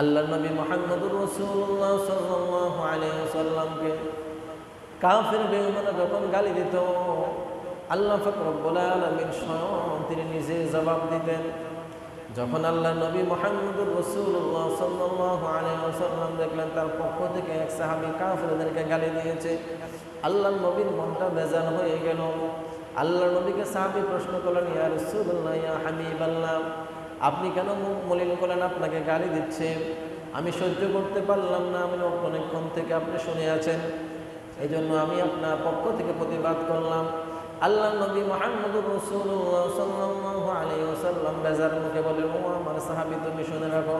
আল্লাহ নবী মোহাম্মদুর রসুল্লাহ সাল্লাহ আলাইসাল্লামকে কাফের বেউমানা যখন গালি দিত, আল্লাহ ফকরবুল আলমীর স্বয়ং তিনি নিজে জবাব দিতেন। যখন আল্লাহ নবী মোহাম্মদুর রসুল্লাহ সাল্লাহ আলাইসাল্লাম দেখলেন, তার পক্ষ থেকে এক সাহাবি কাফেরদেরকে গালি দিয়েছে। আল্লাহ নবীর মনটা বেজান হয়ে গেল। আল্লাহ নবীকে সাহাবি প্রশ্ন করলেন, ইয়া রসুল্লাহ ইয়া হাবিব আল্লাহ আপনি কেন মলিন করেন? আপনাকে গালি দিচ্ছে। আমি সহ্য করতে পারলাম না। আমি অনেকক্ষণ থেকে আপনি শুনে আছেন। এই জন্য আমি আপনার পক্ষ থেকে প্রতিবাদ করলাম। আল্লাহ নবী মোহাম্মদুর রসুল্লাহ সাল্লাহ আলী ওসাল্লাম বেজার মুখে বলে, ও আমার সাহাবি, তুমি শুনে রাখো।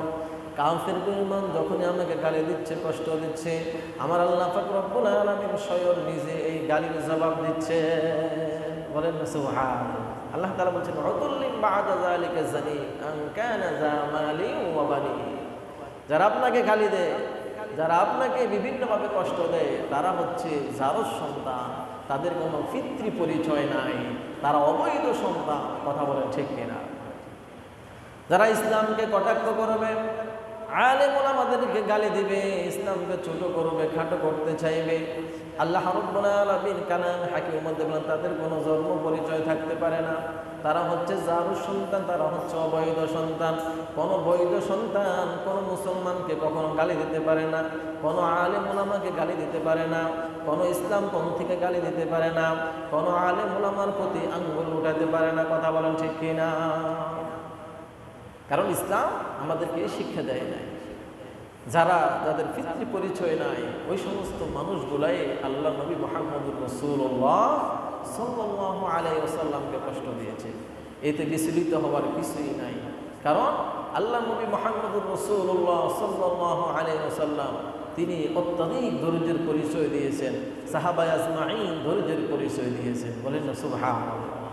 কাউফের পরিমাণ যখনই আমাকে গালি দিচ্ছে, কষ্ট দিচ্ছে, আমার আল্লাহ ফাকরুল আলমীর স্বয়ং নিজে এই গালির জবাব দিচ্ছে। বলেন না সুহান আল্লাহ তালা বলছেন অতুল্লিম জালিকা জানি যারা আপনাকে গালি দেয়, যারা আপনাকে বিভিন্নভাবে কষ্ট দেয়, তারা হচ্ছে জারস সন্তান। তাদের কোনো পিতৃ পরিচয় নাই, তারা অবৈধ সন্তান, কথা বলে ঠিক কিনা? যারা ইসলামকে কটাক্ষ করবে আলেম আমাদেরকে গালি দিবে, ইসলামকে ছোট করবে, খাটো করতে চাইবে। আল্লাহ রব্বুল আলামিন কালাম হাকিম দেখলেন তাদের কোনো জন্ম পরিচয় থাকতে পারে না। তারা হচ্ছে জারু সন্তান, তারা হচ্ছে অবৈধ সন্তান। কোনো বৈধ সন্তান কোনো মুসলমানকে কখনো গালি দিতে পারে না, কোনো আলেম ওলামাকে গালি দিতে পারে না, কোনো ইসলাম পন্থীকে গালি দিতে পারে না, কোনো আলেম ওলামার প্রতি আঙ্গুল উঠাতে পারে না, কথা বলেন ঠিক কিনা? কারণ ইসলাম আমাদেরকে শিক্ষা দেয় নাই। যারা যাদের পিতৃ পরিচয় নাই, ওই সমস্ত মানুষগুলাই আল্লাহ নবী মোহাম্মদুর রসুল্লাহ সাল্লাহ আলাই ওসাল্লামকে কষ্ট দিয়েছে। এতে বিচলিত হওয়ার কিছুই নাই। কারণ আল্লাহ নবী মোহাম্মদুর রসুল্লাহ সাল্লাহ আলাই ওসাল্লাম তিনি অত্যাধিক ধৈর্যের পরিচয় দিয়েছেন। সাহাবাই আজমাইন ধৈর্যের পরিচয় দিয়েছেন। বলেন না সুভাষ